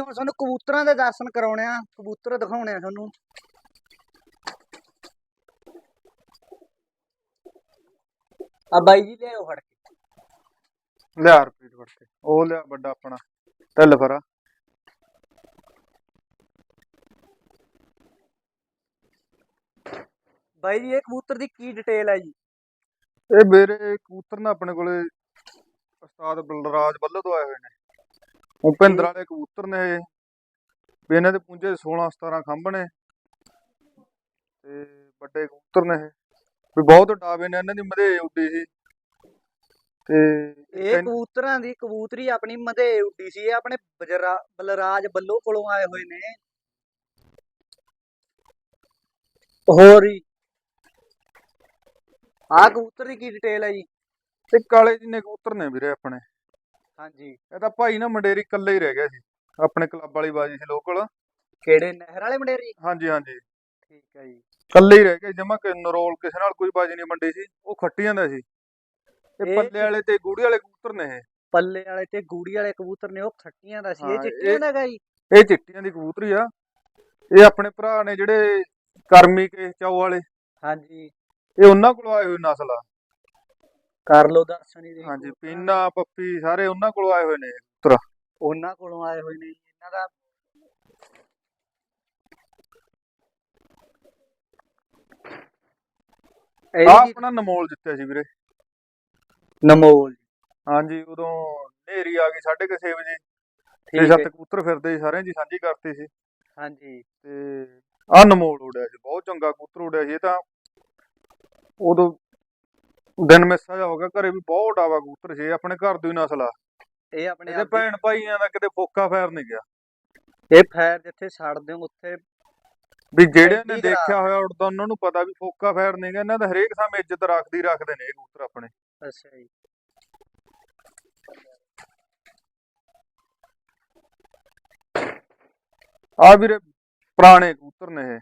ਹੁਣ ਤੁਹਾਨੂੰ ਕਬੂਤਰਾਂ ਦੇ ਦਰਸ਼ਨ ਕਰਾਉਣੇ ਆ ਕਬੂਤਰ ਦਿਖਾਉਣੇ ਆ ਤੁਹਾਨੂੰ ਆ ਬਾਈ ਜੀ ਲਿਆਓ ਫੜ ਕੇ। ਲਿਆ ਰਪੀਟ ਫੜ ਕੇ ਉਹ ਲਿਆ ਵੱਡਾ ਆਪਣਾ ਢਿੱਲ ਫਰਾ ਬਾਈ ਜੀ ਇਹ ਕਬੂਤਰ ਦੀ ਕੀ ਡਿਟੇਲ ਹੈ ਜੀ? ਇਹ ਮੇਰੇ ਕਬੂਤਰ ਨਾ ਆਪਣੇ ਕੋਲੇ ਉਸਤਾਦ ਬਲਰਾਜ ਵੱਲੋਂ ਤੋਂ ਆਏ ਹੋਏ ਨੇ। ਭਿੰਦਰ ਵਾਲੇ ਕਬੂਤਰ ਨੇ ਇਹ ਵੀ ਇਹਨਾਂ ਦੇ ਪੁੰਜੇ 16 17 ਖੰਭ ਨੇ। ਤੇ ਵੱਡੇ ਕਬੂਤਰ ਨੇ ਇਹ। ਵੀ ਬਹੁਤ ਡਾਵੇ ਨੇ ਇਹਨਾਂ ਦੀ ਮਧੇ ਉੱਡੀ ਸੀ। ਤੇ ਇਹ ਕਬੂਤਰਾਂ ਦੀ ਕਬੂਤਰੀ ਆਪਣੀ ਮਧੇ ਉੱਡੀ ਸੀ। ਇਹ ਆਪਣੇ ਬਜਰਾ- ਬਲਰਾਜ ਬੱਲੋ ਕੋਲੋਂ ਆਏ ਹੋਏ ਨੇ। ਹੋਰ ਹੀ ਆ ਕਬੂਤਰ ਦੀ ਕੀ ਡਿਟੇਲ ਹੈ ਜੀ? ਤੇ ਕਾਲੇ ਜੀ ਨੇ ਕਬੂਤਰ ਨੇ ਵੀਰੇ ਆਪਣੇ। ਹਾਂਜੀ। ਇਹ ਤਾਂ ਭਾਈ ਨਾ ਮੰਡੇਰੀ ਇਕੱਲੇ ਹੀ ਰਹਿ ਗਿਆ ਸੀ। ਆਪਣੇ ਕਲੱਬ ਵਾਲੀ ਬਾਜੀ ਸੀ ਲੋਕਲ ਕਿਹੜੇ? ਨਹਿਰ ਵਾਲੇ ਮੰਡੇਰ? ਜੀ ਹਾਂਜੀ ਹਾਂਜੀ। ਠੀਕ ਹੈ ਜੀ। ਇਕੱਲੇ ਹੀ ਰਹਿ ਗਿਆ ਜਮਾ ਕਿ ਨਰੋਲ ਕਿਸੇ ਨਾਲ ਕੋਈ ਬਾਜੀ ਨਹੀਂ ਮੰਡੀ ਸੀ। ਉਹ ਖੱਟੀ ਜਾਂਦਾ ਸੀ। ਇਹ ਇਹ ਪੱਲੇ ਵਾਲੇ ਤੇ ਗੂੜੀ ਵਾਲੇ ਕਬੂਤਰ ਨੇ ਇਹ। ਪੱਲੇ ਵਾਲੇ ਤੇ ਗੂੜੀ ਵਾਲੇ ਕਬੂਤਰ ਨੇ ਉਹ ਖੱਟੀਆਂ ਦਾ ਸੀ। ਇਹ ਹਾਂ, ਚਿੱਟੀਆਂ ਇਹ- ਦਾ ਗਾ ਜੀ। ਇਹ ਚਿੱਟੀਆਂ ਦੀ ਕਬੂਤਰੀ ਆ। ਇਹ ਆਪਣੇ ਭਰਾ ਨੇ ਜਿਹੜੇ ਕਰਮੀ ਕੇ ਚਾਉ ਵਾਲੇ। ਹਾਂਜੀ। ਇਹ ਉਹਨਾਂ ਕੋਲ ਆਏ ਹੋਏ ਨਸਲ ਆ। ਕਰ ਲੋ ਦਰਸ਼ਨ ਹੀ ਹਾਂਜੀ ਪੀਨਾ ਪੱਪੀ ਸਾਰੇ ਉਹਨਾਂ ਕੋਲ ਆਏ ਹੋਏ ਨੇ ਉਹਨਾਂ ਕੋਲੋਂ ਆਏ ਹੋਏ ਨੇ ਇਹਨਾਂ ਦਾ ਆ ਇਹਦੀ ਆਪਣਾ ਨਮੋਲ ਜਿੱਤਿਆ ਸੀ ਵੀਰੇ। ਨਮੋਲ। ਹਾਂਜੀ ਉਦੋਂ ਨੇਰੀ ਆ ਗਈ 6:30 ਵਜੇ। ਛੇ ਠੀਕ ਸੱਤ ਹੈ। ਕਬੂਤਰ ਫਿਰਦੇ ਸੀ ਸਾਰਿਆਂ ਦੀ ਸਾਂਝੀ ਕਰਤੀ ਸੀ। ਹਾਂਜੀ। ਤੇ ਆ ਨਮੋਲ ਉੜਿਆ ਸੀ ਬਹੁਤ ਚੰਗਾ ਕਬੂਤਰ ਉੜਿਆ ਸੀ ਇਹ ਤਾਂ ਉਦੋਂ ਦਿਨ ਮਿੱਸਾ ਜਾ ਹੋ ਗਿਆ ਘਰੇ ਵੀ ਬਹੁਤ ਡਾਵਾ ਕਬੂਤਰ ਸੀ ਆਪਣੇ ਘਰ ਦੀ ਨਸਲ ਆ ਇਹ ਆਪਣੇ ਇਹਦੇ ਆਪ ਦੀ- ਭੈਣ ਭਾਈਆਂ ਦਾ ਕਿਤੇ ਫੋਕਾ ਫੈਰ ਨਹੀਂ ਗਿਆ। ਇਹ ਫੈਰ ਜਿੱਥੇ ਛੱਡਦੇ ਹੋ ਉੱਥੇ ਵੀ ਜਿਹੜਿਆਂ ਨੇ ਐਡੀ ਦੇਖਿਆ ਹੋਇਆ ਉੜਦਾ ਉਹਨਾਂ ਨੂੰ ਪਤਾ ਵੀ ਫੋਕਾ ਫੈਰ ਨਹੀਂ ਗਾ ਇਹਨਾਂ ਦਾ ਹਰੇਕ ਸਮੇਂ ਇੱਜ਼ਤ ਰੱਖਦੀ ਰੱਖਦੇ ਨੇ ਇਹ ਕਬੂਤਰ ਆਪਣੇ। ਅੱਛਾ ਜੀ। ਆ ਵੀਰੇ ਪੁਰਾਣੇ ਕਬੂਤਰ ਨੇ ਇਹ।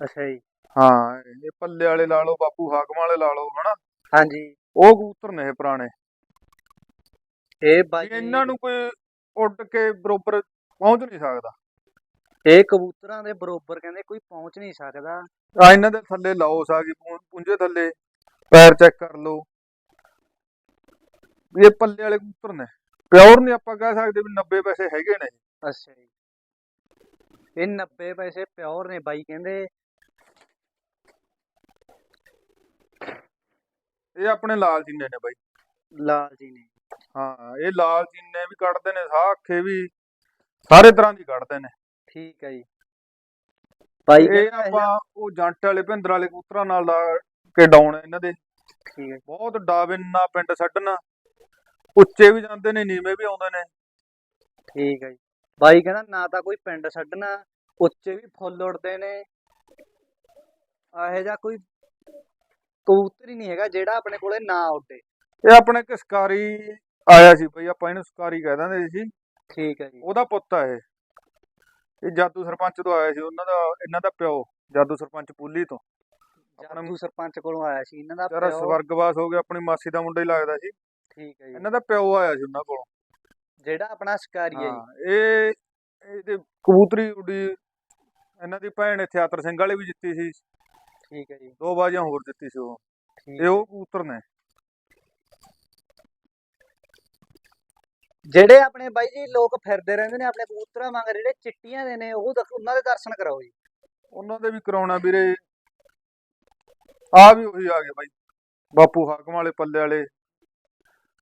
ਅੱਛਾ ਜੀ। ਹਾਂ ਇਹ ਪੱਲੇ ਵਾਲੇ ਲਾ ਲਓ ਬਾਪੂ ਹਾਕਮ ਵਾਲੇ ਲਾ ਲਓ ਹਨਾ? ਹਾਂਜੀ। ਉਹ ਕਬੂਤਰ ਨੇ ਇਹ ਪੁਰਾਣੇ। ਇਹ ਬਾਈ ਇਹਨਾਂ ਨੂੰ ਕੋਈ ਉੱਡ ਕੇ ਬਰੋਬਰ ਪਹੁੰਚ ਨਹੀਂ ਸਕਦਾ। ਇਹ ਕਬੂਤਰਾਂ ਦੇ ਬਰੋਬਰ ਕਹਿੰਦੇ ਕੋਈ ਪਹੁੰਚ ਨਹੀਂ ਸਕਦਾ। ਆ ਇਹਨਾਂ ਦੇ ਥੱਲੇ ਲਾਓ ਸਾਗੀ ਪੁੰਜੇ ਥੱਲੇ ਪੈਰ ਚੈੱਕ ਕਰ ਲਓ। ਇਹ ਪੱਲੇ ਵਾਲੇ ਕਬੂਤਰ ਨੇ। ਪਿਓਰ ਨਹੀਂ ਆਪਾਂ ਕਹਿ ਸਕਦੇ ਵੀ 90 ਪੈਸੇ ਹੈਗੇ ਨੇ। ਅੱਛਾ ਜੀ। ਇਹ 90 ਪੈਸੇ ਪਿਓਰ ਨੇ ਬਾਈ ਕਹਿੰਦੇ। ਇਹ ਆਪਣੇ ਲਾਲ ਚੀਨੇ ਨੇ ਬਾਈ। ਲਾਲ ਜੀ ਨੇ। ਹਾਂ ਇਹ ਲਾਲ ਚੀਨੇ ਵੀ ਕੱਢਦੇ ਨੇ ਸਾਹ ਅੱਖੇ ਵੀ ਸਾਰੇ ਤਰ੍ਹਾਂ ਦੀ ਕੱਢਦੇ ਨੇ। ਠੀਕ ਹੈ ਜੀ। ਬਾਈ ਇਹ ਕਹਿੰਦਾ ਆਪਾਂ ਉਹ ਜੰਟ ਵਾਲੇ ਭਿੰਦਰ ਵਾਲੇ ਕਬੂਤਰਾਂ ਨਾਲ ਲਾ ਕੇ ਡਾਉਣ ਇਹਨਾਂ ਦੇ। ਠੀਕ ਹੈ। ਬਹੁਤ ਡਾਵਿਨਾ ਪਿੰਡ ਛੱਡਣਾ। ਉੱਚੇ ਵੀ ਜਾਂਦੇ ਨੇ ਨੀਵੇਂ ਵੀ ਆਉਂਦੇ ਨੇ। ਠੀਕ ਹੈ ਜੀ। ਬਾਈ ਕਹਿੰਦਾ ਨਾ ਤਾਂ ਕੋਈ ਪਿੰਡ ਛੱਡਣਾ ਉੱਚੇ ਵੀ ਫੁੱਲ ਉੱਡਦੇ ਨੇ। ਇਹੋ ਜਿਹਾ ਕੋਈ ਕਬੂਤਰ ਹੀ ਨਹੀਂ ਹੈਗਾ ਜਿਹੜਾ ਆਪਣੇ ਕੋਲੇ ਨਾ ਉੱਡੇ। ਇਹ ਆਪਣੇ ਇੱਕ ਸ਼ਿਕਾਰੀ ਆਇਆ ਸੀ ਬਈ ਆਪਾਂ ਇਹਨੂੰ ਸ਼ਿਕਾਰੀ ਕਹਿ ਦਿੰਦੇ ਸੀ। ਠੀਕ ਹੈ ਜੀ। ਉਹਦਾ ਪੁੱਤ ਆ ਇਹ। ਇਹ ਜਾਦੂ ਸਰਪੰਚ ਤੋਂ ਆਇਆ ਸੀ ਉਹਨਾਂ ਦਾ ਇਹਨਾਂ ਦਾ ਪਿਓ ਜਾਦੂ ਸਰਪੰਚ ਪੂਲੀ ਤੋਂ। ਆਪਣਾ ਜਾਦੂ ਸਰਪੰਚ ਕੋਲੋਂ ਆਇਆ ਸੀ ਇਹਨਾਂ ਦਾ ਪਿਓ। ਸਵਰਗਵਾਸ ਹੋ ਗਿਆ ਆਪਣੀ ਮਾਸੀ ਦਾ ਮੁੰਡਾ ਹੀ ਲੱਗਦਾ ਸੀ। ਠੀਕ ਹੈ ਜੀ। ਇਹਨਾਂ ਦਾ ਪਿਓ ਆਇਆ ਸੀ ਉਹਨਾਂ ਕੋਲੋਂ। ਜਿਹੜਾ ਆਪਣਾ ਸ਼ਿਕਾਰੀ ਹੈ ਜੀ। ਇਹ ਇਹਦੇ ਕਬੂਤਰੀ ਉਡੀ। ਇਹਨਾਂ ਦੀ ਭੈਣ ਇੱਥੇ ਆਤਰ ਸਿੰਘ ਵਾਲੇ ਵੀ ਜਿੱਤੀ ਸੀ। ਠੀਕ ਹੈ ਜੀ। ਦੋ ਬਾਜੀਆਂ ਹੋਰ ਜਿੱਤੀ ਸੀ ਉਹ। ਇਹ ਉਹ ਕਬੂਤਰ ਨੇ। ਜਿਹੜੇ ਆਪਣੇ ਬਾਈ ਜੀ ਲੋਕ ਫਿਰਦੇ ਰਹਿੰਦੇ ਨੇ ਆਪਣੇ ਕਬੂਤਰਾਂ ਵਾਂਗ ਜਿਹੜੇ ਚਿੱਟੀਆਂ ਦੇ ਨੇ ਉਹ ਦਖ- ਉਹਨਾਂ ਦੇ ਦਰਸ਼ਨ ਕਰਾਓ ਜੀ। ਉਹਨਾਂ ਦੇ ਵੀ ਕਰਾਉਣਾ ਵੀਰੇ। ਆ ਵੀ ਉਹੀ ਆ ਗਏ ਬਾਈ। ਬਾਪੂ ਹਾਕਮ ਵਾਲੇ ਪੱਲੇ ਵਾਲੇ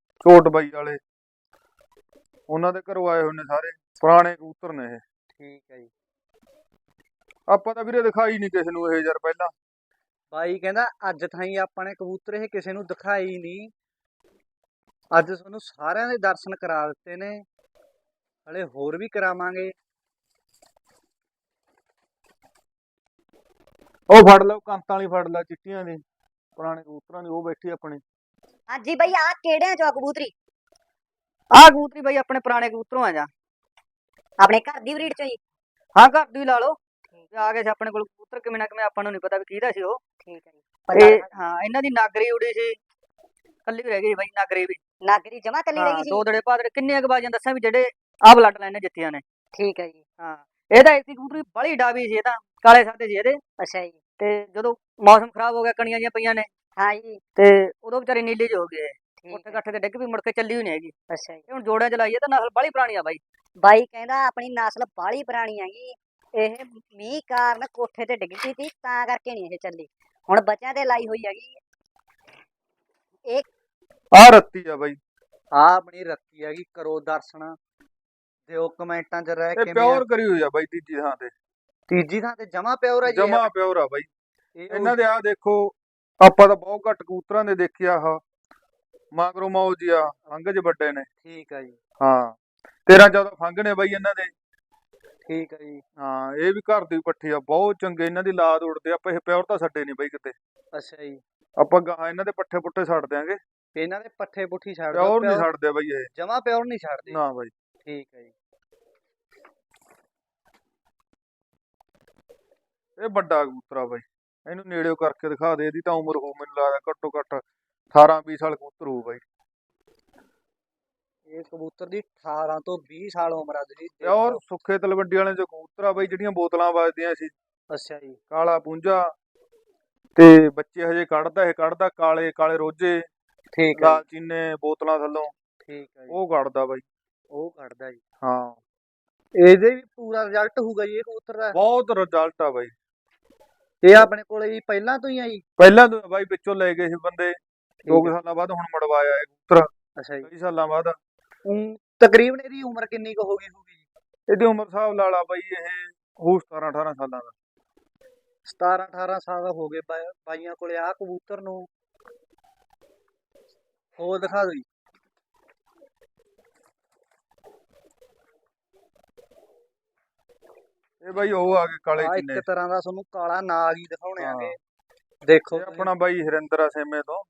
ਛੋਟ ਬਾਈ ਵਾਲੇ। ਉਹਨਾਂ ਦੇ ਘਰੋਂ ਆਏ ਹੋਏ ਨੇ ਸਾਰੇ। ਪੁਰਾਣੇ ਕਬੂਤਰ ਨੇ ਇਹ। ਠੀਕ ਹੈ ਜੀ। ਆਪਾਂ ਤਾਂ ਵੀਰੇ ਦਿਖਾਈ ਨਹੀਂ ਕਿਸੇ ਨੂੰ ਇਹ ਯਾਰ ਪਹਿਲਾਂ। ਬਾਈ ਕਹਿੰਦਾ ਅੱਜ ਥਾਈ ਆਪਾਂ ਨੇ ਕਬੂਤਰ ਇਹ ਕਿਸੇ ਨੂੰ ਦਿਖਾਈ ਨਹੀਂ। ਅੱਜ ਤੁਹਾਨੂੰ ਸਾਰਿਆਂ ਦੇ ਦਰਸ਼ਨ ਕਰਾ ਦਿੱਤੇ ਨੇ। ਹਲੇ ਹੋਰ ਵੀ ਕਰਾਵਾਂਗੇ। ਉਹ ਫੜ ਲਓ ਕੰਤਾਂ ਵਾਲੀ ਫੜ ਲੈ ਚਿੱਟੀਆਂ ਦੀ ਪੁਰਾਣੇ ਕਬੂਤਰਾਂ ਦੀ ਉਹ ਬੈਠੀ ਆਪਣੀ। ਹਾਂਜੀ ਬਈ ਆ ਕਿਹੜਿਆਂ ਚੋਂ ਆ ਕਬੂਤਰੀ? ਆਹ ਕਬੂਤਰੀ ਬਾਈ ਆਪਣੇ ਪੁਰਾਣੇ ਕਬੂਤਰੋਂ ਆ ਜਾ। ਆਪਣੇ ਘਰ ਦੀ ਬਰੀਡ ਚੋਂ ਜੀ ਹਾਂ ਘਰ ਦੀ ਲਾ ਲਓ। ਆ ਗਏ ਸੀ ਆਪਣੇ ਕੋਲ ਕਬੂਤਰ ਕਿਵੇਂ ਨਾ ਕਿਵੇਂ ਆਪਾਂ ਨੂੰ ਨਹੀਂ ਪਤਾ ਵੀ ਕਿਹਦਾ ਸੀ ਉਹ। ਠੀਕ ਹੈ ਜੀ। ਇਹ ਹਾਂ ਇਹਨਾਂ ਦੀ ਨਾਗਰੀ ਉੜੀ ਸੀ। ਕੱਲੀ ਰਹਿ ਗਈ ਬਾਈ ਨਾਗਰੀ ਵੀ। ਨਾਗਰੀ ਜਮਾ ਕੱਲੀ ਰਹਿ ਗਈ ਸੀ? ਦੋ ਦੜੇ ਪਾਦੜੇ ਕਿੰਨੀਆਂ ਕੁ ਬਾਜੀਆਂ ਦੱਸਾਂ ਵੀ ਜਿਹੜੇ ਆ ਬਲੱਡ ਲਾਈਨਾਂ ਜਿੱਤੀਆਂ ਨੇ। ਠੀਕ ਹੈ ਜੀ। ਹਾਂ ਇਹਦਾ ਇੱਕ ਕਬੂਤਰੀ ਬੜੀ ਡਾਵੀ ਸੀ ਇਹ ਤਾਂ ਕਾਲੇ ਸਾਦੇ ਸੀ ਇਹਦੇ। ਅੱਛਾ ਜੀ। ਤੇ ਜਦੋਂ ਮੌਸਮ ਖਰਾਬ ਹੋ ਗਿਆ ਕਣੀਆਂ ਜੀਆਂ ਪਈਆਂ ਨੇ। ਹਾਂ ਜੀ। ਤੇ ਉਦੋਂ ਵਿਚਾਰੀ ਨੀਲੀ ਜਿਹੀ ਹੋ। ਠੀਕ ਉੱਥੇ ਗੱਠੇ ਤੇ ਡਿੱਗ ਵੀ ਮੁੜ ਕੇ ਚੱਲੀ ਹੋਈ ਨਹੀਂ ਹੈਗੀ। ਅੱਛਾ ਜੀ। ਹੁਣ ਜੋੜਿਆਂ ਚ ਲਾਈ ਹੈ ਤਾਂ ਨਸਲ ਬੜੀ ਪੁਰਾਣੀ ਆ ਬਾਈ। ਬਾਈ ਕਹਿੰਦਾ ਆਪਣੀ ਨਸਲ ਬਾਹਲੀ ਪੁਰਾਣੀ ਹੈਗੀ। ਇਹ ਮੀਂਹ ਕਾਰਨ ਕੋਠੇ ਤੇ ਡਿੱਗ ਗਈ ਸੀ ਤਾਂ ਕਰਕੇ ਨਹੀਂ ਇਹ ਚੱਲੀ। ਹੁਣ ਬੱਚਿਆਂ ਤੇ ਲਾਈ ਹੋਈ ਹੈਗੀ। ਆ ਰੱਤੀ ਆ ਬਾਈ। ਆ ਆਪਣੀ ਰੱਤੀ ਹੈਗੀ ਕਰੋ ਦਰਸ਼ਨ। ਦਿਓ ਕਮੈਂਟਾਂ 'ਚ ਰਹਿ ਇਹ ਕੇ ਪਿਓਰ ਕਰੀ ਹੋਈ ਆ ਬਾਈ ਤੀਜੀ ਥਾਂ ਤੇ। ਤੀਜੀ ਥਾਂ ਤੇ ਜਮਾ ਪਿਓਰ ਹੈ ਜੀ ਇਹ। ਜਮਾ ਪਿਓਰ ਆ ਬਾਈ। ਇਹ ਇਹਨਾਂ ਦੇ ਆ ਦੇਖੋ ਆਪਾਂ ਤਾਂ ਬਹੁਤ ਘੱਟ ਕਬੂਤਰਾਂ ਦੇ ਦੇਖਿਆ ਆਹ। ਮਾਗਰੋ ਮੌਜ ਆ ਅੰਗ 'ਚ ਵੱਡੇ ਨੇ। ਠੀਕ ਹੈ ਜੀ। ਹਾਂ। 13 14 ਫੰਗ ਨੇ ਬਾਈ ਇਹਨਾਂ ਦੇ। ਠੀਕ ਹੈ ਜੀ। ਹਾਂ ਇਹ ਵੀ ਘਰ ਦੀ ਪੱਠੀ ਆ ਬਹੁਤ ਚੰਗੇ ਇਹਨਾਂ ਦੀ ਲਾਦ ਉੜਦੇ ਆਪਾਂ ਇਹ ਪਿਓਰ ਤਾਂ ਛੱਡੇ ਨਹੀਂ ਬਾਈ ਕਿਤੇ। ਅੱਛਾ ਜੀ। ਆਪਾਂ ਗਾਹਾਂ ਇਹਨਾਂ ਦੇ ਪੱਠੇ ਪੁੱਠੇ ਛੱਡ ਦਿਆਂਗੇ। ਇਹਨਾਂ ਦੇ ਪੱਠੇ ਪੁੱਠੀ ਛੱਡ ਪਿਓਰ ਨਹੀਂ ਛੱਡਦੇ ਬਾਈ ਇਹ। ਜਮਾ ਪਿਓਰ ਨਹੀਂ ਛੱਡਦੇ। ਨਾ ਬਾਈ। ਠੀਕ ਹੈ ਜੀ। ਇਹ ਵੱਡਾ ਕਬੂਤਰ ਆ ਬਾਈ। ਇਹਨੂੰ ਨੇੜਿਓ ਕਰਕੇ ਦਿਖਾ ਦੇ ਇਹਦੀ ਤਾਂ ਉਮਰ ਹੋ ਮੈਨੂੰ ਲੱਗਦਾ ਘੱਟੋ ਘੱਟ 18 20 ਸਾਲ ਕਬੂਤਰ ਹੋਊ ਬਾਈ। ਇਹ ਕਬੂਤਰ ਦੀ 18 ਤੋਂ 20 ਸਾਲ ਉਮਰ ਆ ਜੀ ਔਰ ਸੁੱਖੇ ਤਲਵੰਡੀ ਵਾਲੇ ਚ ਕਬੂਤਰ ਆ ਬਾਈ ਜਿਹੜੀਆਂ ਬੋਤਲਾਂ ਵੱਜਦੀਆਂ ਸੀ। ਅੱਛਾ ਜੀ। ਕਾਲਾ ਪੁੰਜਾ ਤੇ ਬੱਚੇ ਹਜੇ ਕੱਢਦਾ ਇਹ ਕੱਢਦਾ ਕਾਲੇ ਕਾਲੇ ਰੋਜੇ ਠੀਕ ਹੈ ਲਾਲ ਚੀਨੇ ਬੋਤਲਾਂ ਥੱਲੋਂ। ਜੀ, ਠੀਕ ਹੈ ਜੀ। ਉਹ ਕੱਢਦਾ ਬਾਈ। ਉਹ ਕੱਢਦਾ ਜੀ। ਹਾਂ। ਇਹਦੇ ਵੀ ਪੂਰਾ ਰਿਜ਼ਲਟ ਹੋਊਗਾ ਜੀ ਇਹ ਕਬੂਤਰ ਦਾ? ਬਹੁਤ ਰਿਜ਼ਲਟ ਆ ਬਾਈ। ਇਹ ਆਪਣੇ ਕੋਲੇ ਜੀ ਪਹਿਲਾਂ ਤੋਂ ਹੀ ਆ ਜੀ? ਪਹਿਲਾਂ ਤੋਂ ਬਾਈ ਵਿੱਚੋਂ ਲੈ ਗਏ ਸੀ ਬੰਦੇ। ਦੋ ਕੁ ਸਾਲਾਂ ਬਾਅਦ ਹੁਣ ਮੜਵਾਇਆ ਇਹ ਕਬੂਤਰ। ਅੱਛਾ ਜੀ। ਕਈ ਸਾਲਾਂ ਬਾਅਦ ਤਕਰੀਬਨ ਇਹਦੀ ਉਮਰ ਕਿੰਨੀ ਕੁ ਹੋ ਗਈ ਹੋਊਗੀ ਇਹਦੀ ਉਮਰ ਹਿਸਾਬ ਲਾ ਲਾ ਬਾਈ ਇਹ ਹੋਊ 17 18 ਸਾਲਾਂ ਦਾ। 17 18 ਸਾਲ ਹੋ ਗਏ ਬਾ- ਬਾਈਆਂ ਕੋਲੇ। ਆ ਕਬੂਤਰ ਨੂੰ ਹੋਰ ਦਿਖਾ ਦਿਓ ਜੀ। ਇਹ ਬਾਈ ਉਹ ਆ ਗਏ ਕਾਲੇ ਆ ਚੀਨੇ। ਇੱਕ ਤਰ੍ਹਾਂ ਦਾ ਤੁਹਾਨੂੰ ਕਾਲਾ ਨਾਗ ਹੀ ਦਿਖਾਉਣੇ ਹਾਂ। ਆਗੇ। ਦੇਖੋ ਇਹ ਆਪਣਾ ਬਾਈ ਹਰਿੰਦਰ ਆ ਸੇਮੇ ਤੋਂ।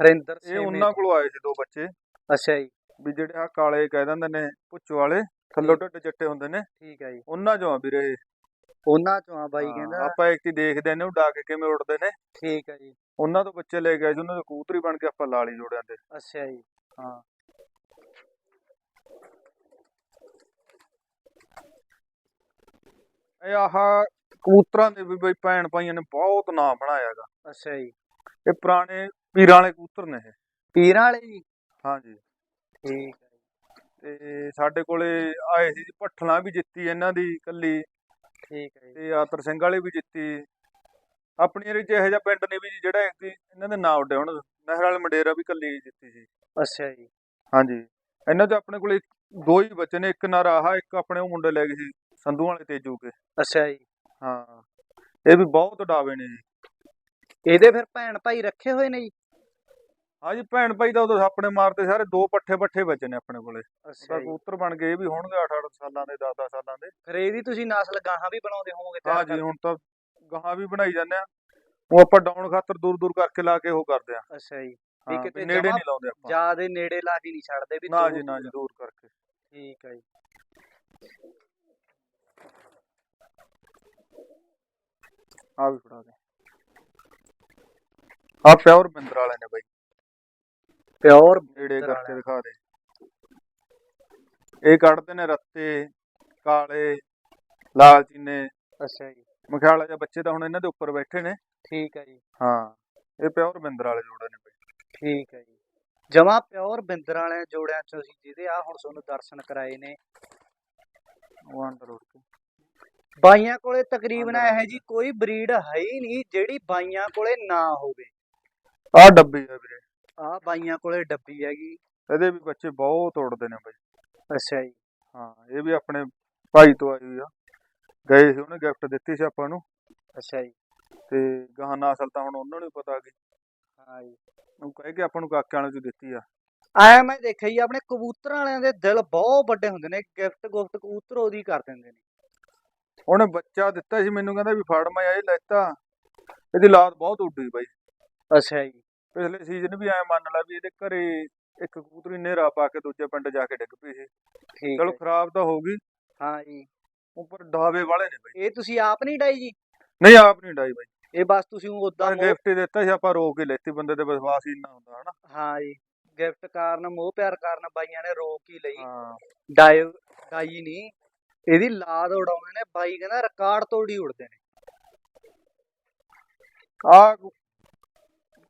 ਹਰਿੰਦਰ ਇਹ ਸਿੰਘ ਉਹਨਾਂ ਕੋਲੋਂ ਆਏ ਸੀ ਦੋ ਬੱਚੇ। ਅੱਛਾ ਜੀ। ਵੀ ਜਿਹੜੇ ਆ ਕਾਲੇ ਕਹਿ ਦਿੰਦੇ ਨੇ ਪੁੱਛੋ ਵਾਲੇ ਥੱਲੋਂ ਢਿੱਡ ਚਿੱਟੇ ਹੁੰਦੇ ਨੇ। ਠੀਕ ਹੈ ਜੀ। ਉਹਨਾਂ ਚੋਂ ਆ ਵੀਰੇ ਇਹ। ਉਹਨਾਂ ਚੋਂ ਆ ਬਾਈ ਕਹਿੰਦਾ। ਆਪਾਂ ਇੱਕ ਹੀ ਦੇਖਦੇ ਨੇ ਉਹ ਡਾ ਕੇ ਕਿਵੇਂ ਉੱਡਦੇ ਨੇ। ਠੀਕ ਹੈ ਜੀ। ਉਹਨਾਂ ਤੋਂ ਬੱਚੇ ਲੈ ਗਏ ਸੀ ਉਹਨਾਂ ਦੇ ਕਬੂਤਰੀ ਬਣ ਕੇ ਆਪਾਂ ਲਾਲੀ ਜੋੜਿਆਂ ਤੇ। ਅੱਛਾ ਜੀ। ਹਾਂ। ਇਹ ਆਹ ਕਬੂਤਰਾਂ ਦੇ ਵੀ ਬਈ ਭੈਣ ਭਾਈਆਂ ਨੇ ਬਹੁਤ ਨਾਂ ਬਣਾਇਆਗਾ ਅੱਛਾ ਜੀ। ਇਹ ਪੁਰਾਣੇ ਵੀਰਾਂ ਵਾਲੇ ਕਬੂਤਰ ਨੇ ਇਹ। ਪੀਰਾਂ ਵਾਲੇ ਜੀ? ਹਾਂਜੀ ਠੀਕ ਤੇ ਸਾਡੇ ਕੋਲੇ ਆਏ ਸੀ ਭੱਠਲਾਂ ਵੀ ਜਿੱਤੀ ਇਹਨਾਂ ਦੀ ਕੱਲੀ ਠੀਕ ਹੈ ਤੇ ਆਤਰ ਸਿੰਘ ਵਾਲੇ ਵੀ ਜਿੱਤੀ। ਆਪਣੀ 'ਚ ਇਹੋ ਜਿਹਾ ਪਿੰਡ ਨੇ ਵੀ ਜਿਹੜਾ ਇਹਨਾਂ ਦੇ ਨਾਂ ਉੱਡੇ ਹੁਣ ਨਹਿਰ ਵਾਲੇ ਮੰਡੇਰਾ ਵੀ ਕੱਲੀ ਜਿੱਤੀ ਸੀ। ਅੱਛਾ ਜੀ। ਹਾਂਜੀ। ਇਹਨਾਂ 'ਚ ਆਪਣੇ ਕੋਲੇ ਦੋ ਹੀ ਬੱਚੇ ਨੇ ਇੱਕ ਨਾਰਾ ਆਹ ਇੱਕ ਆਪਣੇ ਉਹ ਮੁੰਡੇ ਲੈ ਗਏ ਸੀ ਸੰਧੂ ਵਾਲੇ ਤੇਜੂ ਕੇ। ਅੱਛਾ ਜੀ। ਹਾਂ। ਇਹ ਵੀ ਬਹੁਤ ਡਾਵੇ ਨੇ ਜੀ। ਇਹਦੇ ਫਿਰ ਭੈਣ ਭਾਈ ਰੱਖੇ ਹੋਏ ਨੇ ਜੀ? ਹਾਂਜੀ ਭੈਣ ਭਾਈ ਤਾਂ ਉਦੋਂ ਆਪਣੇ ਮਾਰਦੇ ਸਾਰੇ ਦੋ ਪੱਠੇ ਪੱਠੇ ਬੱਚੇ ਨੇ ਆਪਣੇ ਕੋਲੇ। ਅੱਛਾ ਤਾਂ ਜੀ। ਕਬੂਤਰ ਬਣ ਗਏ ਇਹ ਵੀ ਹੋਣਗੇ 8-8 ਸਾਲਾਂ ਦੇ 10-10 ਸਾਲਾਂ ਦੇ। ਫਿਰ ਇਹਦੀ ਤੁਸੀਂ ਨਸਲ ਗਾਹਾਂ ਵੀ ਬਣਾਉਂਦੇ ਹੋਵੋਗੇ ਤਿਆਰ ਹਾਂਜੀ? ਹੁਣ ਤਾਂ ਗਾਹਾਂ ਵੀ ਬਣਾਈ ਜਾਂਦੇ ਆ ਉਹ ਆਪਾਂ ਡਾਊਨ ਖਾਤਰ ਦੂਰ ਦੂਰ ਕਰਕੇ ਲਾ ਕੇ ਉਹ ਕਰਦੇ ਆ ਅੱਛਾ ਜੀ। ਹਾਂ, ਕਿਤੇ ਵੀ ਨੇੜੇ ਨਹੀਂ ਲਾਉਂਦੇ ਆਪਾਂ। ਜਿਆਦੇ ਨੇੜੇ ਲਾ ਕੇ ਨਹੀਂ ਛੱਡਦੇ ਵੀ ਨਾ ਦੂਰ ਜੀ ਨਾ। ਜੀ ਦੂਰ। ਕਰਕੇ। ਠੀਕ ਹੈ ਜੀ। ਆ ਵੀ ਫੜਾ ਦੇ। ਆ ਪਿਓਰ ਬਿੰਦਰ ਵਾਲੇ ਨੇ ਬਾਈ। ਪਿਓਰ ਨੇੜੇ ਕਰਕੇ। ਦਿਖਾ ਦੇ। ਇਹ ਕੱਢਦੇ ਨੇ ਰੱਤੇ ਕਾਲੇ ਲਾਲ ਚੀਨੇ ਅੱਛਾ ਜੀ। ਮਖਿਆਲਾ ਜਿਹਾ ਬੱਚੇ ਤਾਂ ਹੁਣ ਇਹਨਾਂ ਦੇ ਉੱਪਰ ਬੈਠੇ ਨੇ। ਠੀਕ ਹੈ ਜੀ। ਹਾਂ ਇਹ ਪਿਓਰ ਬਿੰਦਰ ਵਾਲੇ ਜੋੜੇ ਨੇ ਬਾਈ। ਠੀਕ ਹੈ ਜੀ। ਜਮਾ ਪਿਓਰ ਬਿੰਦਰ ਵਾਲੇ ਜੋੜਿਆਂ ਚੋਂ ਸੀ ਜਿਹਦੇ ਆ ਹੁਣ ਤੁਹਾਨੂੰ ਦਰਸ਼ਨ ਕਰਾਏ ਨੇ। ਉੱਡ ਕੇ। ਬਾਈਆਂ ਕੋਲੇ ਤਕਰੀਬਨ ਇਹੋ ਜੀ ਕੋਈ ਬਰੀਡ ਹੈ ਹੀ ਨਹੀਂ ਜਿਹੜੀ ਬਾਈਆਂ ਕੋਲੇ ਨਾ ਹੋਵੇ। ਆ ਡੱਬੀ ਆ ਵੀਰੇ। ਆ ਬਾਈਆਂ ਕੋਲੇ ਡੱਬੀ ਹੈਗੀ। ਇਹਦੇ ਵੀ ਬੱਚੇ ਬਹੁਤ ਉੱਡਦੇ ਨੇ ਬਾਈ। ਅੱਛਾ ਜੀ। ਹਾਂ ਇਹ ਵੀ ਆਪਣੇ ਭਾਈ ਤੋਂ ਆਈ ਹੋਈ ਆ। ਗਏ ਸੀ ਉਹਨੇ ਗਿਫਟ ਦਿੱਤੀ ਸੀ ਆਪਾਂ ਨੂੰ। ਅੱਛਾ ਜੀ। ਤੇ ਗਾਹਾਂ ਨਸਲ ਤਾਂ ਹੁਣ ਉਹਨਾਂ ਨੂੰ ਪਤਾ ਕਿ ਹਾਂ ਜੀ। ਉਹ ਕਹੇ ਕਿ ਆਪਾਂ ਨੂੰ ਕਾਕਿਆਂ ਵਾਲੇ ਚ ਦਿੱਤੀ ਆ। ਐ ਮੈਂ ਦੇਖਿਆ ਜੀ ਆਪਣੇ ਕਬੂਤਰਾਂ ਵਾਲਿਆਂ ਦੇ ਦਿਲ ਬਹੁਤ ਵੱਡੇ ਹੁੰਦੇ ਨੇ। ਗਿਫਟ ਗੁਫਟ ਕਬੂਤਰ ਉਹਦੀ ਕਰ ਦਿੰਦੇ ਨੇ। ਉਹਨੇ ਬੱਚਾ ਦਿੱਤਾ ਸੀ ਮੈਨੂੰ ਕਹਿੰਦਾ ਵੀ ਫੜ ਮੈਂ ਇਹ ਲੈਤਾ। ਇਹਦੀ ਲਾਤ ਬਹੁਤ ਉੱਡੀ ਬਾਈ। ਅੱਛਾ ਜੀ। ਪਿਛਲੇ ਸੀਜ਼ਨ ਵੀ ਐ ਮੰਨ ਲਾ ਵੀ ਇਹਦੇ ਘਰੇ ਇੱਕ ਕਬੂਤਰੀ ਨੇਰਾ ਪਾ ਕੇ ਦੂਜੇ ਪਿੰਡ ਜਾ ਕੇ ਡਿੱਗ ਪਈ ਸੀ। ਠੀਕ ਚਲੋ ਖਰਾਬ ਤਾਂ ਹੋ ਗਈ। ਹਾਂ ਜੀ। ਉੱਪਰ ਡਾਵੇ ਵਾਲੇ ਨੇ ਬਾਈ। ਇਹ ਤੁਸੀਂ ਆਪ ਨਹੀਂ ਡਾਈ ਜੀ? ਨਹੀਂ ਆਪ ਨਹੀਂ ਡਾਈ ਬਾਈ। ਇਹ ਬਸ ਤੁਸੀਂ ਉਦਾਂ ਗਿਫਟ ਦਿੱਤਾ ਸੀ ਆਪਾਂ ਰੋਕ ਕੇ ਲੈਤੀ ਬੰਦੇ ਤੇ ਵਿਸ਼ਵਾਸ ਹੀ ਇੰਨਾ ਹੁੰਦਾ ਹਨਾ। ਹਾਂ ਜੀ। ਗਿਫਟ ਕਾਰਨ ਮੋਹ ਪਿਆਰ ਕਾਰਨ ਬਾਈਆਂ ਨੇ ਰੋਕ ਹੀ ਲਈ। ਹਾਂ। ਡਾਈ ਡਾਈ ਨਹੀਂ। ਇਹਦੀ ਲਾਦ ਉਡਾਉਂਦੇ ਨੇ ਬਾਈ ਕਹਿੰਦਾ ਰਿਕਾਰਡ ਤੋੜੀ ਉੜਦੇ ਨੇ। ਆ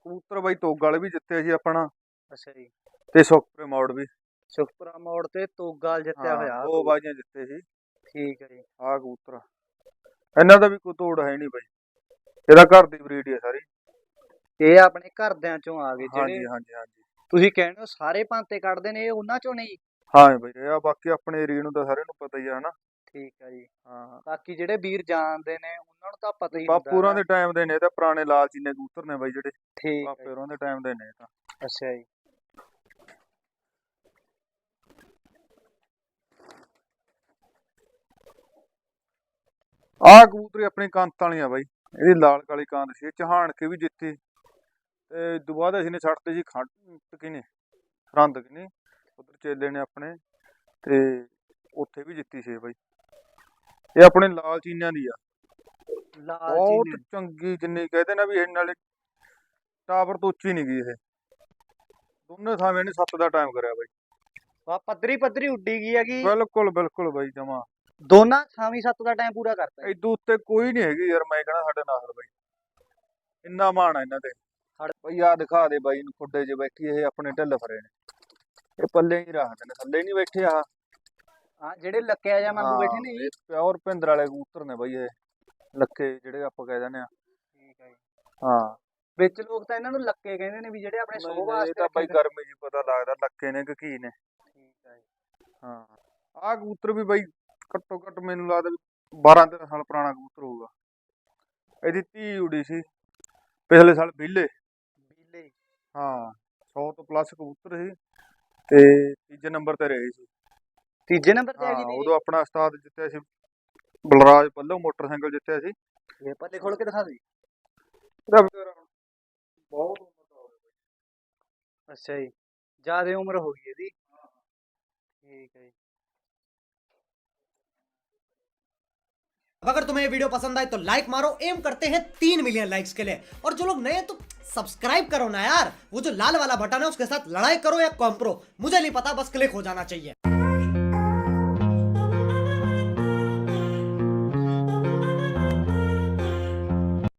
ਕਬੂਤਰ ਬਾਈ ਤੋਗ ਵਾਲੇ ਵੀ ਜਿੱਤੇ ਸੀ ਆਪਣਾ। ਅੱਛਾ ਜੀ। ਤੇ ਸੁਖਪੁਰੇ ਮੋੜ ਵੀ। ਸੁਖਪੁਰਾ ਮੋੜ ਤੇ ਤੋਗਾਲ ਜਿੱਤਿਆ ਹੋਇਆ। ਉਹ ਬਾਜੀਆਂ ਜਿੱਤੇ ਸੀ। ਠੀਕ ਹੈ ਜੀ। ਆ ਕਬੂਤਰ ਇਹਨਾਂ ਦਾ ਵੀ ਕੋਈ ਤੋੜ ਹੈ ਨਹੀਂ ਬਾਈ। ਇਹਦਾ ਘਰ ਦੀ ਬਰੀਡ ਹੈ ਸਾਰੀ। ਇਹ ਆਪਣੇ ਘਰਦਿਆਂ ਚੋਂ ਆ ਗਏ ਹਾਂਜੀ ਜਿਹੜੇ। ਹਾਂਜੀ ਹਾਂਜੀ ਤੁਸੀਂ ਕਹਿੰਦੇ ਹੋ ਸਾਰੇ ਭਾਂਤੇ ਕੱਢਦੇ ਨੇ ਇਹ ਉਹਨਾਂ ਚੋਂ ਨਹੀਂ? ਹਾਂ ਬਾਈ ਇਹ ਬਾਕੀ ਆਪਣੇ ਏਰੀਏ ਨੂੰ ਤਾਂ ਸਾਰਿਆਂ ਨੂੰ ਪਤਾ ਹੀ ਆ ਹਨਾ। ਠੀਕ ਹੈ ਜੀ ਹਾਂ ਬਾਕੀ ਜਿਹੜੇ ਵੀਰ ਜਾਣਦੇ ਨੇ ਉਹਨਾਂ ਨੂੰ ਤਾਂ ਪਤਾ ਹੀ ਬਾਪੂਰਾਂ ਹੁੰਦਾ ਦੇ ਟਾਈਮ ਦੇ ਨੇ ਇਹ ਤਾਂ ਪੁਰਾਣੇ ਲਾਲਚੀ ਨੇ ਕਬੂਤਰ ਨੇ ਬਾਈ ਜਿਹੜੇ। ਠੀਕ ਦੇ ਟਾਈਮ ਦੇ ਨੇ ਤਾਂ। ਅੱਛਾ ਜੀ। ਆਹ ਕਬੂਤਰੀ ਆਪਣੀ ਕੰਤ ਵਾਲੀ ਆ ਬਾਈ। ਇਹਦੀ ਲਾਲ ਕਾਲੀ ਕਾਂਤ ਸੀ ਇਹ ਚਹਾਣ ਕੇ ਵੀ ਜਿੱਤੀ। ਤੇ ਤੋਂ ਬਾਅਦ ਅਸੀਂ ਨੇ ਛੱਡਤੇ ਸੀ ਖੰਡ ਕਿਨੇ ਰੰਦ ਕਿਨੇ ਉਧਰ ਚੇਲੇ ਨੇ ਆਪਣੇ ਤੇ ਉੱਥੇ ਵੀ ਜਿੱਤੀ ਸੀ ਇਹ ਬਾਈ। ਇਹ ਆਪਣੇ ਲਾਲ ਚੀਨਿਆਂ ਦੀ ਆ। ਲਾਲ ਬਹੁਤ ਚੰਗੀ ਜਿੰਨੀ ਕਹਦੇ ਨਾ ਵੀ ਇਹ ਨਾਲੇ ਟਾਵਰ ਤੋਂ ਉੱਚੀ ਨਹੀਂ ਗਈ ਇਹ। ਦੋਨੇ ਥਾਵੇਂ ਨੇ ਸੱਤ ਦਾ ਟਾਈਮ ਕਰਿਆ ਬਾਈ। ਵਾ ਪੱਧਰੀ ਪੱਧਰੀ ਉੱਡੀ ਗਈ ਹੈਗੀ ਬਿਲਕੁਲ ਬਿਲਕੁਲ ਬਾਈ ਜਮਾ। ਦੋਨਾਂ ਥਾਵੀਂ ਸੱਤ ਦਾ ਟਾਈਮ ਪੂਰਾ ਕਰਤਾ ਇਦੋਂ ਉੱਤੇ ਕੋਈ ਨਹੀਂ ਹੈਗੀ ਯਾਰ ਮੈਂ ਕਹਣਾ ਸਾਡੇ ਨਾਲ ਬਾਈ। ਇੰਨਾ ਮਾਣ ਆ ਇਹਨਾਂ ਤੇ। ਬਈ ਆ ਦਿਖਾ ਦੇ ਬਾਈ ਨੂੰ ਖੁੱਡੇ 'ਚ ਬੈਠੀ ਇਹ ਆਪਣੇ ਢਿੱਲ ਫਰੇ ਨੇ। ਇਹ ਪੱਲੇ ਹੀ ਰੱਖਦੇ ਨੇ ਥੱਲੇ ਨਹੀਂ ਬੈਠੇ ਆ ਹਾਂ ਜਿਹੜੇ ਲੱਕਿਆ ਜਾਂ ਵਾਂਗੂ ਬੈਠੇ ਨੇ ਜੀ। ਪਿਓਰ ਭਿੰਦਰ ਵਾਲੇ ਕਬੂਤਰ ਨੇ ਬਾਈ ਇਹ। ਲੱਕੇ ਜਿਹੜੇ ਆਪਾਂ ਕਹਿ ਦਿੰਦੇ ਆ ਠੀਕ ਹੈ ਜੀ। ਹਾਂ। ਵਿੱਚ ਲੋਕ ਤਾਂ ਇਹਨਾਂ ਨੂੰ ਲੱਕੇ ਕਹਿੰਦੇ ਨੇ ਵੀ ਜਿਹੜੇ ਆਪਣੇ ਨਹੀਂ, ਵਾਸਤੇ ਇਹ ਤਾਂ ਬਾਈ ਗਰਮੀ 'ਚ ਪਤਾ ਲੱਗਦਾ ਲੱਕੇ ਨੇ ਕਿ ਕੀ ਨੇ। ਠੀਕ ਹੈ ਜੀ। ਹਾਂ। ਆਹ ਕਬੂਤਰ ਵੀ ਬਾਈ ਘੱਟੋ ਘੱਟ ਮੈਨੂੰ ਲੱਗਦਾ ਵੀ 12 13 ਸਾਲ ਪੁਰਾਣਾ ਕਬੂਤਰ ਹੋਊਗਾ। ਇਹਦੀ ਧੀ ਉਡੀ ਸੀ ਪਿਛਲੇ ਸਾਲ ਵਿਹਲੇ। ਬੀਲੇ ਹਾਂ 100 ਤੋਂ ਪਲੱਸ ਕਬੂਤਰ ਸੀ ਤੇ ਤੀਜੇ ਨੰਬਰ ਤੇ ਰਹੇ ਸੀ। ਤੀਜੇ ਨੰਬਰ ਤੇ ਆ ਹਾਂ ਗਈ ਉਦੋਂ ਆਪਣਾ ਉਸਤਾਦ ਜਿੱਤਿਆ ਸੀ ਬਲਰਾਜ ਪੱਲੋ ਮੋਟਰਸਾਈਕਲ ਜਿੱਤਿਆ ਸੀ ਤੀ ਇਹ ਪੱਲੇ ਖੋਲ ਕੇ ਦਿਖਾ ਦੇ ਇਹਦਾ ਵਿਚਾਰਾ ਹੁਣ ਬਹੁਤ ਉਮਰ ਦਾ ਹੋ ਗਿਆ ਅੱਛਾ ਜੀ ਜਿਆਦਾ ਉਮਰ ਹੋ ਗਈ ਇਹਦੀ ਠੀਕ ਹੈ ਜੀ अब अगर तुम्हें ये वीडियो पसंद आए तो लाइक मारो एम करते हैं तीन मिलियन लाइक्स के लिए और जो लोग नए हैं तो सब्सक्राइब करो ना यार वो जो लाल वाला बटन है उसके साथ लड़ाई करो या कॉम्प्रो मुझे नहीं पता बस क्लिक हो जाना चाहिए